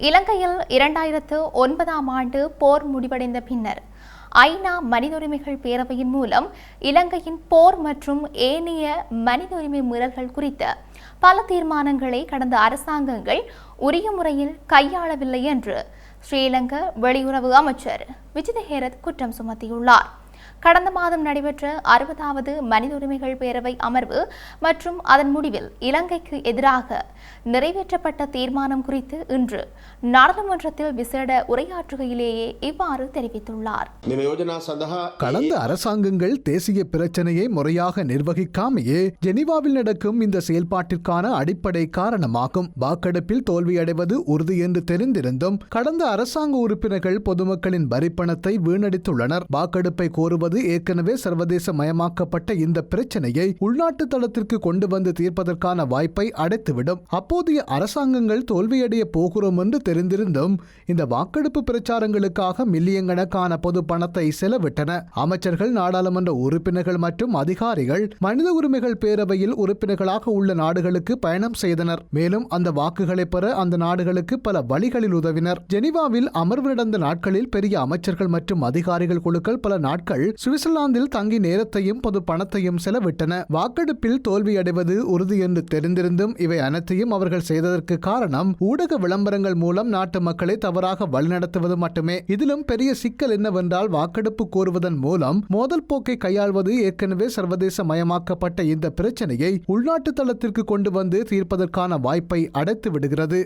இலங்கையில் இரண்டாயிரத்து ஒன்பதாம் ஆண்டு போர் முடிவடைந்த பின்னர் ஐநா மனித உரிமைகள் பேரவையின் மூலம் இலங்கையின் போர் மற்றும் ஏனைய மனித உரிமை மீறல்கள் குறித்த பல தீர்மானங்களை கடந்த அரசாங்கங்கள் உரிய முறையில் கையாளவில்லை என்று ஸ்ரீலங்கா வெளியுறவு அமைச்சர் விஜித ஹேரத் குற்றம் சுமத்தியுள்ளார். கடந்த மாதம் நடைபெற்ற அறுபதாவது மனித உரிமைகள் பேரவை அமர்வு மற்றும் அதன் முடிவில் இலங்கைக்கு எதிராக நிறைவேற்றப்பட்ட தீர்மானம் குறித்து இன்று நாடாளுமன்றத்தில் விசேட உரையாற்றுகையிலேயே இவ்வாறு தெரிவித்துள்ளார். கடந்த அரசாங்கங்கள் தேசிய பிரச்சனையை முறையாக நிர்வகிக்காமையே ஜெனிவாவில் நடக்கும் இந்த செயல்பாட்டிற்கான அடிப்படை காரணமாகும். வாக்கெடுப்பில் தோல்வியடைவது உறுதி என்று தெரிந்திருந்தும் கடந்த அரசாங்க உறுப்பினர்கள் பொதுமக்களின் வரிப்பணத்தை வீணடித்துள்ளனர். வாக்கெடுப்பை கோரும் வருவது ஏற்கனவே சர்வதேச மயமாக்கப்பட்ட இந்த பிரச்சனையை உள்நாட்டு தளத்திற்கு கொண்டு வந்து தீர்ப்பதற்கான வாய்ப்பை அடைத்துவிடும். அப்போதைய அரசாங்கங்கள் தோல்வியடைய போகிறோம் என்று தெரிந்திருந்தும் இந்த வாக்கெடுப்பு பிரச்சாரங்களுக்காக மில்லியன் கணக்கான பொது பணத்தை செலவிட்டன. அமைச்சர்கள் நாடாளுமன்ற உறுப்பினர்கள் மற்றும் அதிகாரிகள் மனித உரிமைகள் பேரவையில் உறுப்பினர்களாக உள்ள நாடுகளுக்கு பயணம் செய்தனர். மேலும் அந்த வாக்குகளை பெற அந்த நாடுகளுக்கு பல வழிகளில் உதவினர். ஜெனிவாவில் அமர்வு நடந்த நாட்களில் பெரிய அமைச்சர்கள் மற்றும் அதிகாரிகள் குழுக்கள் பல நாட்கள் சுவிட்சர்லாந்தில் தங்கி நேரத்தையும் பொது பணத்தையும் செலவிட்டன. வாக்கெடுப்பில் தோல்வியடைவது உறுதி என்று தெரிந்திருந்தும் இவை அனைத்தையும் அவர்கள் செய்ததற்கு காரணம் ஊடக விளம்பரங்கள் மூலம் நாட்டு மக்களை தவறாக வழிநடத்துவது மட்டுமே. இதிலும் பெரிய சிக்கல் என்னவென்றால் வாக்கெடுப்பு கோருவதன் மூலம் மோதல் போக்கை கையாள்வது ஏற்கனவே சர்வதேச மயமாக்கப்பட்ட இந்த பிரச்சனையை உள்நாட்டு தளத்திற்கு கொண்டு வந்து தீர்ப்பதற்கான வாய்ப்பை அடைத்து விடுகிறது